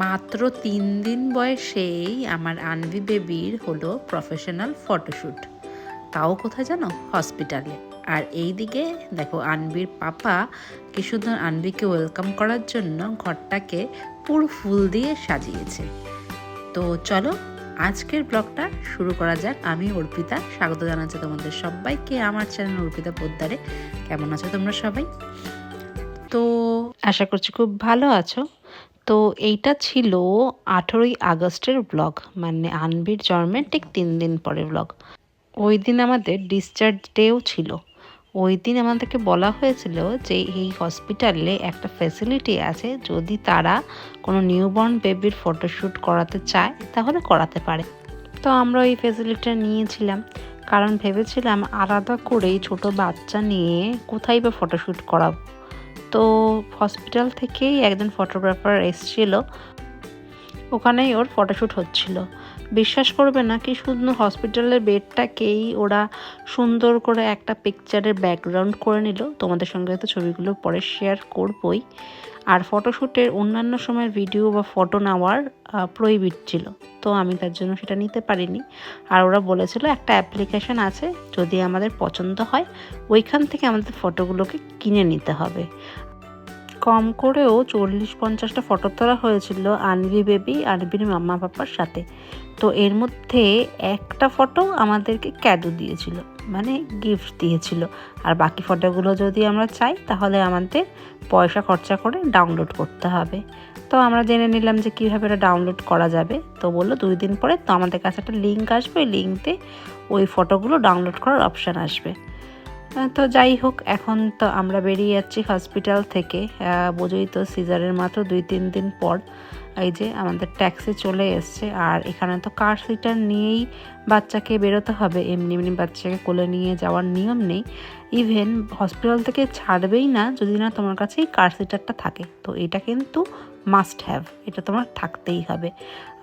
মাত্র তিন দিন বয়সেই আমার আনভি বেবির হলো প্রফেশনাল ফটোশ্যুট তাও কোথায় জানো? হসপিটালে আর এই দিকে দেখো, আনবির পাপা কি সুন্দর আনবিকে ওয়েলকাম করার জন্য ঘরটাকে পুরো ফুল দিয়ে সাজিয়েছে। তো চলো, আজকের ব্লগটা শুরু করা যাক। আমি অর্পিতা, স্বাগত জানাচ্ছি তোমাদের সবাইকে আমার চ্যানেল অর্পিতা পোদ্দারে। কেমন আছো তোমরা সবাই? তো আশা করছি খুব ভালো আছো। তো এইটা ছিল আঠেরোই আগস্টের ব্লগ মানে আনবির জন্মের ঠিক তিন দিন পরে ব্লগ ওই দিন আমাদের ডিসচার্জ ডেও ছিল। ওই দিন আমাদেরকে বলা হয়েছিল যে এই হসপিটালে একটা ফ্যাসিলিটি আছে, যদি তারা কোনো নিউবর্ন বেবির ফটোশ্যুট করাতে চায়, তাহলে করাতে পারে। তো আমরা ওই ফ্যাসিলিটিটা নিয়েছিলাম, কারণ ভেবেছিলাম আলাদা করেই ছোট বাচ্চা নিয়ে কোথায় বা ফটোশ্যুট করাবো। তো হসপিটাল থেকেই একজন ফটোগ্রাফার এসছিল। ওখানেই ওর ফটোশ্যুট হচ্ছিল। বিশ্বাস করবে না কি সুন্দর হসপিটালের বেডটাকেই ওরা সুন্দর করে একটা পিকচারের ব্যাকগ্রাউন্ড করে নিল। তোমাদের সঙ্গে তো ছবিগুলো পরে শেয়ার করবই। আর ফটোশ্যুটের অন্যান্য সময়ের ভিডিও বা ফটো নেওয়ার প্রহিবিট ছিল। তো আমি তার জন্য সেটা নিতে পারিনি। আর ওরা বলেছিল একটা অ্যাপ্লিকেশন আছে, যদি আমাদের পছন্দ হয়, ওইখান থেকে আমাদের ফটোগুলোকে কিনে নিতে হবে। কম করেও চল্লিশ পঞ্চাশটা ফটো তোলা হয়েছিল আনবি বেবি, আনবির মাম্মা পাপার সাথে। তো এর মধ্যে একটা ফটো আমাদেরকে ক্যাডো দিয়েছিল মানে গিফট দিয়েছিল। আর বাকি ফটোগুলো যদি আমরা চাই, তাহলে আমাদের পয়সা খরচা করে ডাউনলোড করতে হবে। তো আমরা জেনে নিলাম যে কীভাবে এটা ডাউনলোড করা যাবে। তো বলল দুই দিন পরে তো আমাদের কাছে একটা লিঙ্ক আসবে ওই লিঙ্কতে ওই ফটোগুলো ডাউনলোড করার অপশান আসবে। তো যাই হোক, এখন তো আমরা বেরিয়ে যাচ্ছি হসপিটাল থেকে। বোঝই তো সিজারের মাত্র দুই তিন দিন পর এই যে আমাদের ট্যাক্সি চলে এসছে। আর এখানে তো কার সিটার নিয়েই বাচ্চাকে বেরোতে হবে। এমনি এমনি বাচ্চাকে কোলে নিয়ে যাওয়ার নিয়ম নেই। ইভেন হসপিটাল থেকে ছাড়বেই না যদি না তোমার কাছেই কার সিটারটা থাকে। তো এটা কিন্তু মাস্ট হ্যাভ এটা তোমার থাকতেই হবে।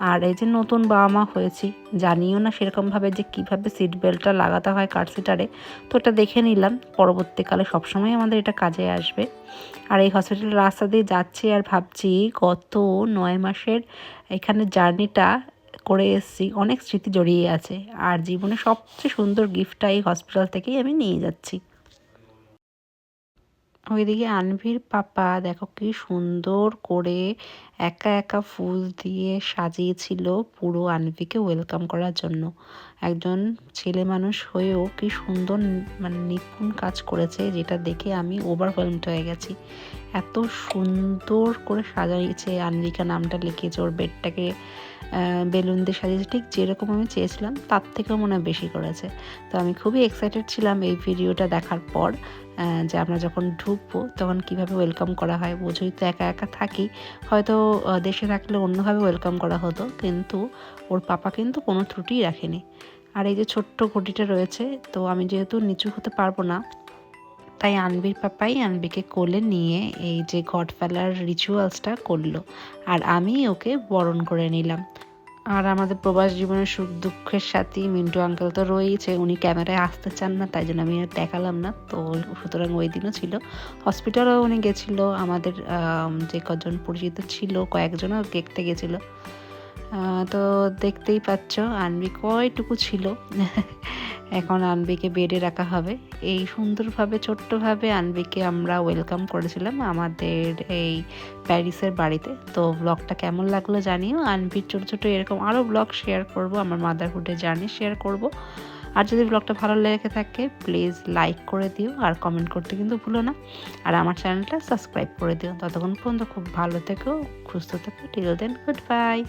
আর এই যে নতুন বাবা মা হয়েছি, জানিও না সেরকমভাবে যে কীভাবে সিট বেল্টটা লাগাতে হয় কার সিটারে তো এটা দেখে নিলাম, পরবর্তীকালে সবসময় আমাদের এটা কাজে আসবে। আর এই হসপিটালের রাস্তা দিয়ে যাচ্ছি আর ভাবছি, গত নয় মাসের এখানে জার্নিটা করে এসেছি, অনেক স্মৃতি জড়িয়ে আছে। আর জীবনে সবচেয়ে সুন্দর গিফটটা এই হসপিটাল থেকেই আমি নিয়ে যাচ্ছি। ওইদিকে আনভির পাপা দেখো কি সুন্দর করে একা একা ফুল দিয়ে সাজিয়েছিল পুরো আনভিকে ওয়েলকাম করার জন্য। একজন ছেলে মানুষ হয়েও কি সুন্দর মানে নিপুণ কাজ করেছে যেটা দেখে আমি ওভারওয়েলমড হয়ে গেছি। এত সুন্দর করে সাজাইছে আনভিকা নামটা লিখেছে, ওর বেডটাকে বেলুন দিয়ে সাজিয়েছে, ঠিক যেরকম আমি চেয়েছিলাম, তার থেকেও মনে হয় বেশি করেছে। তো আমি খুবই এক্সাইটেড ছিলাম এই ভিডিওটা দেখার পর। যে আমরা যখন ঢুকবো, তখন কীভাবে ওয়েলকাম করা হয়? বোঝই তো একা একা থাকি। হয়তো দেশে থাকলে অন্যভাবে ওয়েলকাম করা হতো, কিন্তু ওর পাপা কিন্তু কোনো ত্রুটি রাখেনি। আর এই যে ছোট্ট ঘটিটা রয়েছে, তো আমি যেহেতু নিচু হতে পারব না, তাই আনবির পাপাই আনবিকে কোলে নিয়ে এই যে গড ফেলার রিচুয়ালসটা করল। আর আমি ওকে বরণ করে নিলাম। আর আমাদের প্রবাস জীবনের সুখ দুঃখের সাথে মিন্টু আঙ্কেল তো রয়েছে। উনি ক্যামেরায় আসতে চান না, তাই জন্য আমি আর দেখালাম না। তো সুতরাং ওই দিনও ছিল। হসপিটালও উনি গেছিল। আমাদের যে কজন পরিচিত ছিল, কয়েকজনও দেখতে গেছিল। তো দেখতেই পাচ্ছ আনবি কয়টুকু ছিল। এখন আনবিকে বেডে রাখা হবে। এই সুন্দরভাবে, ছোট্টভাবে আনবিকে আমরা ওয়েলকাম করেছিলাম আমাদের এই প্যারিসের বাড়িতে। তো ব্লগটা কেমন লাগল জানিও। আনবির ছোটো ছোটো এরকম আরও ব্লগ শেয়ার করব, আমার মাদারহুডে জার্নি শেয়ার করব। আর যদি ব্লগটা ভালো লেগে থাকে প্লিজ লাইক করে দিও আর কমেন্ট করতে কিন্তু ভুলো না। আর আমার চ্যানেলটা সাবস্ক্রাইব করে দিও। ততক্ষণ পর্যন্ত খুব ভালো থেকো, সুস্থ থেকো। Till then good bye